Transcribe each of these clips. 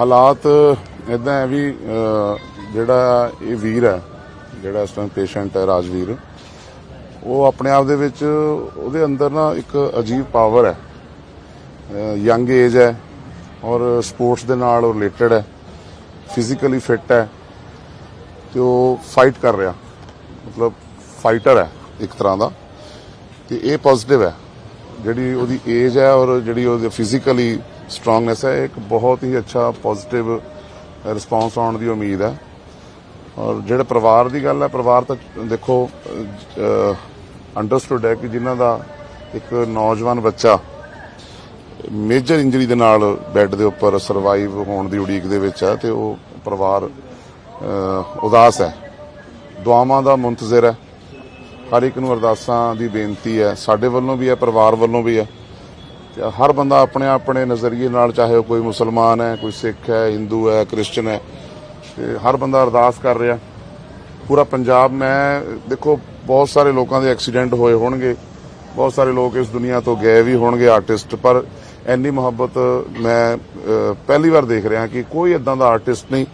ਹਾਲਾਤ ਇਦਾਂ ਹੈ ਵੀ ਜਿਹੜਾ ਇਹ ਵੀਰ ਹੈ, ਜਿਹੜਾ ਇਸ ਟਾਈਮ ਪੇਸ਼ੈਂਟ ਹੈ ਰਾਜਵੀਰ, ਉਹ ਆਪਣੇ ਆਪ ਦੇ ਵਿੱਚ ਉਹਦੇ ਅੰਦਰ ਨਾ ਇੱਕ ਅਜੀਬ ਪਾਵਰ ਹੈ। ਯੰਗ ਏਜ ਹੈ ਔਰ ਸਪੋਰਟਸ ਦੇ ਨਾਲ ਰਿਲੇਟਡ ਹੈ ਫਿਜ਼ੀਕਲੀ ਫਿੱਟ ਹੈ ਤੇ ਉਹ ਫਾਈਟ ਕਰ ਰਿਹਾ। ਮਤਲਬ ਫਾਈਟਰ ਹੈ ਇੱਕ ਤਰ੍ਹਾਂ ਦਾ। ਤੇ ਇਹ ਪੋਜ਼ਿਟਿਵ ਹੈ। ਜਿਹੜੀ ਉਹਦੀ ਏਜ ਹੈ ਔਰ ਜਿਹੜੀ ਉਹਦੀ ਫਿਜ਼ੀਕਲੀ ਸਟਰੋਂਗਨੈਸ ਹੈ। ਇੱਕ ਬਹੁਤ ਹੀ ਅੱਛਾ ਪੋਜ਼ਿਟਿਵ ਰਿਸਪਾਂਸ ਆਉਣ ਦੀ ਉਮੀਦ ਹੈ। ਔਰ ਜਿਹੜੇ ਪਰਿਵਾਰ ਦੀ ਗੱਲ ਹੈ, ਪਰਿਵਾਰ ਤਾਂ ਦੇਖੋ ਅੰਡਰਸਟੂਡ ਹੈ ਕਿ ਜਿਨ੍ਹਾਂ ਦਾ ਇੱਕ ਨੌਜਵਾਨ ਬੱਚਾ ਮੇਜਰ ਇੰਜਰੀ ਦੇ ਨਾਲ ਬੈੱਡ ਦੇ ਉੱਪਰ ਸਰਵਾਈਵ ਹੋਣ ਦੀ ਉਡੀਕ ਦੇ ਵਿੱਚ ਹੈ ਤੇ ਉਹ ਪਰਿਵਾਰ ਉਦਾਸ ਹੈ। ਦੁਆਵਾਂ ਦਾ ਮੁੰਤਜ਼ਰ ਹੈ। ਹਰ ਇੱਕ ਨੂੰ ਅਰਦਾਸਾਂ ਦੀ ਬੇਨਤੀ ਹੈ। ਸਾਡੇ ਵੱਲੋਂ ਵੀ ਹੈ, ਪਰਿਵਾਰ ਵੱਲੋਂ ਵੀ ਹੈ। ਤੇ ਹਰ ਬੰਦਾ ਆਪਣੇ ਆਪਣੇ ਨਜ਼ਰੀਏ ਨਾਲ, ਚਾਹੇ ਉਹ ਕੋਈ ਮੁਸਲਮਾਨ ਹੈ, ਕੋਈ ਸਿੱਖ ਹੈ, ਹਿੰਦੂ ਹੈ, ਕ੍ਰਿਸਚਨ ਹੈ, ਤੇ ਹਰ ਬੰਦਾ ਅਰਦਾਸ ਕਰ ਰਿਹਾ। ਪੂਰਾ ਪੰਜਾਬ, ਮੈਂ ਦੇਖੋ, ਬਹੁਤ ਸਾਰੇ ਲੋਕਾਂ ਦੇ ਐਕਸੀਡੈਂਟ ਹੋਏ ਹੋਣਗੇ। ਬਹੁਤ ਸਾਰੇ ਲੋਕ ਇਸ ਦੁਨੀਆ ਤੋਂ ਗਏ ਵੀ ਹੋਣਗੇ ਆਰਟਿਸਟ, ਪਰ ਇੰਨੀ ਮੁਹੱਬਤ ਮੈਂ ਪਹਿਲੀ ਵਾਰ ਦੇਖ ਰਿਹਾ ਕਿ ਕੋਈ ਇਦਾਂ ਦਾ ਆਰਟਿਸਟ ਨਹੀਂ,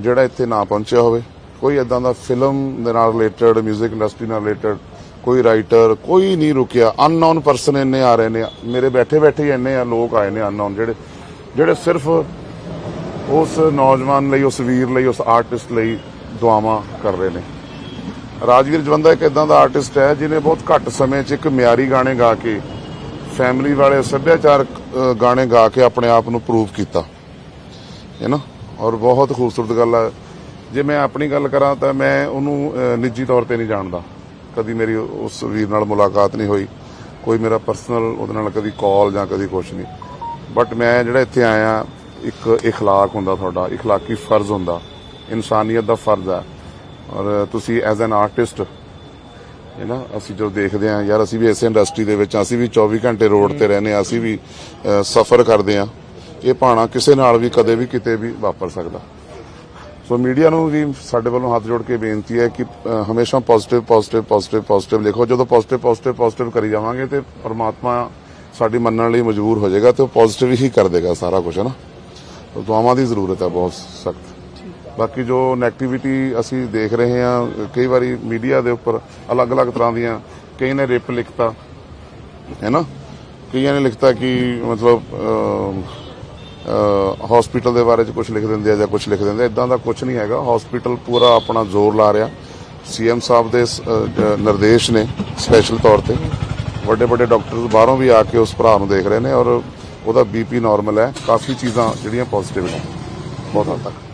ਜਿਹੜਾ ਇੱਥੇ ਨਾ ਪਹੁੰਚਿਆ ਹੋਵੇ। ਕੋਈ ਇਦਾਂ ਦਾ ਫਿਲਮ ਦੇ ਨਾਲ ਰਿਲੇਟਡ 뮤직 ਇੰਡਸਟਰੀ ਨਾਲ ਰਿਲੇਟਡ ਕੋਈ ਰਾਈਟਰ ਕੋਈ ਨਹੀਂ ਰੁਕਿਆ। ਅਨਨੋਨ ਪਰਸਨ ਇੰਨੇ ਆ ਰਹੇ ਨੇ। ਮੇਰੇ ਬੈਠੇ ਬੈਠੇ ਹੀ ਇੰਨੇ ਆ ਲੋਕ ਆਏ ਨੇ ਅਨਨੋਨ ਜਿਹੜੇ ਜਿਹੜੇ ਸਿਰਫ ਉਸ ਨੌਜਵਾਨ ਲਈ, ਉਸ ਵੀਰ ਲਈ, ਉਸ ਆਰਟਿਸਟ ਲਈ ਦੁਆਵਾਂ ਕਰ ਰਹੇ ਨੇ। ਰਾਜਵੀਰ ਜਵੰਦਾ ਇੱਕ ਇਦਾਂ ਦਾ ਆਰਟਿਸਟ ਹੈ ਜਿਨੇ ਬਹੁਤ ਘੱਟ ਸਮੇਂ 'ਚ ਇੱਕ ਮਿਆਰੀ ਗਾਣੇ ਗਾ ਕੇ ਫੈਮਿਲੀ ਵਾਲੇ ਸੱਭਿਆਚਾਰਕ ਗਾਣੇ ਗਾ ਕੇ ਆਪਣੇ ਆਪ ਨੂੰ ਪ੍ਰੂਵ ਕੀਤਾ। ਹੈ ਨਾ? ਔਰ ਬਹੁਤ ਖੂਬਸੂਰਤ ਗੱਲ ਹੈ ਜੇ ਮੈਂ ਆਪਣੀ ਗੱਲ ਕਰਾਂ ਤਾਂ ਮੈਂ ਉਹਨੂੰ ਨਿੱਜੀ ਤੌਰ ਤੇ ਨਹੀਂ ਜਾਣਦਾ। ਕਦੀ ਮੇਰੀ ਉਸ ਵੀਰ ਨਾਲ ਮੁਲਾਕਾਤ ਨਹੀਂ ਹੋਈ ਕੋਈ ਮੇਰਾ ਪਰਸਨਲ ਉਹਦੇ ਨਾਲ ਕਦੀ ਕਾਲ ਜਾਂ ਕਦੀ ਕੁਝ ਨਹੀਂ ਬਟ ਮੈਂ ਜਿਹੜਾ ਇੱਥੇ ਆਇਆ ਇੱਕ اخلاق ਹੁੰਦਾ ਤੁਹਾਡਾ اخلاقی ਫਰਜ਼ ਹੁੰਦਾ ਇਨਸਾਨੀਅਤ ਦਾ ਫਰਜ਼ ਹੈ ਔਰ ਤੁਸੀਂ ਐਜ਼ ਐਨ ਆਰਟਿਸਟ ਹੈ ਨਾ ਅਸੀਂ ਜੋ ਦੇਖਦੇ ਹਾਂ ਯਾਰ ਅਸੀਂ ਵੀ ਇਸੇ ਇੰਡਸਟਰੀ ਦੇ ਵਿੱਚ ਹਾਂ, ਅਸੀਂ ਵੀ 24 ਘੰਟੇ ਰੋਡ ਤੇ ਰਹਿੰਦੇ ਹਾਂ ਅਸੀਂ ਵੀ ਸਫ਼ਰ ਕਰਦੇ ਹਾਂ ਇਹ ਭਾਣਾ ਕਿਸੇ ਨਾਲ ਵੀ ਕਦੇ ਵੀ ਕਿਤੇ ਵੀ ਵਾਪਰ ਸਕਦਾ ਸੋ ਮੀਡੀਆ ਨੂੰ ਵੀ ਸਾਡੇ ਵੱਲੋਂ ਹੱਥ ਜੋੜ ਕੇ ਬੇਨਤੀ ਹੈ ਕਿ ਹਮੇਸ਼ਾ ਪੋਜ਼ਿਟਿਵ ਪੋਜ਼ਿਟਿਵ ਪੋਜ਼ਿਟਿਵ ਪੋਜ਼ਿਟਿਵ ਲਿਖੋ। ਜਦੋਂ ਪੋਜ਼ਿਟਿਵ ਪੋਜ਼ਿਟਿਵ ਪੋਜ਼ਿਟਿਵ ਕਰੀ ਜਾਵਾਂਗੇ ਤੇ ਪਰਮਾਤਮਾ ਸਾਡੀ ਮੰਨਣ ਲਈ ਮਜਬੂਰ ਹੋ ਜਾਏਗਾ ਤੇ ਉਹ ਪੋਜ਼ਿਟਿਵ ਹੀ ਕਰ ਦੇਗਾ ਸਾਰਾ ਕੁਝ ਹੈ ਨਾ? ਦੁਆਵਾਂ ਦੀ ਜ਼ਰੂਰਤ ਹੈ ਬਹੁਤ ਸਖਤ। ਬਾਕੀ ਜੋ ਨੈਗੇਟਿਵਿਟੀ ਅਸੀਂ ਦੇਖ ਰਹੇ ਹਾਂ, ਕਈ ਵਾਰੀ ਮੀਡੀਆ ਦੇ ਉੱਪਰ ਅਲੱਗ-ਅਲੱਗ ਤਰ੍ਹਾਂ ਦੀਆਂ ਕਈ ਨੇ ਰਿਪ ਲਿਖਤਾ, ਹੈ ਨਾ? ਕਈਆਂ ਨੇ ਲਿਖਤਾ ਕਿ ਮਤਲਬ ਹਸਪੀਟਲ ਦੇ ਬਾਰੇ ਚ ਕੁਝ ਲਿਖ ਦਿੰਦੇ ਆ ਜਾਂ ਕੁਝ ਲਿਖ ਦਿੰਦੇ ਇਦਾਂ ਦਾ ਕੁਝ ਨਹੀਂ ਹੈਗਾ। ਹਸਪੀਟਲ ਪੂਰਾ ਆਪਣਾ ਜ਼ੋਰ ਲਾ ਰਿਹਾ। ਸੀਐਮ ਸਾਹਿਬ ਦੇ ਨਿਰਦੇਸ਼ ਨੇ ਸਪੈਸ਼ਲ ਤੌਰ ਤੇ। ਵੱਡੇ ਵੱਡੇ ਡਾਕਟਰ ਬਾਹਰੋਂ ਵੀ ਆ ਕੇ ਉਸ ਭਰਾ ਨੂੰ ਦੇਖ ਰਹੇ ਨੇ ਔਰ ਉਹਦਾ ਬੀਪੀ ਨਾਰਮਲ ਹੈ। ਕਾਫੀ ਚੀਜ਼ਾਂ ਜਿਹੜੀਆਂ ਪੋਜ਼ਿਟਿਵ ਨੇ। ਬਹੁਤ ਹੱਦ ਤੱਕ।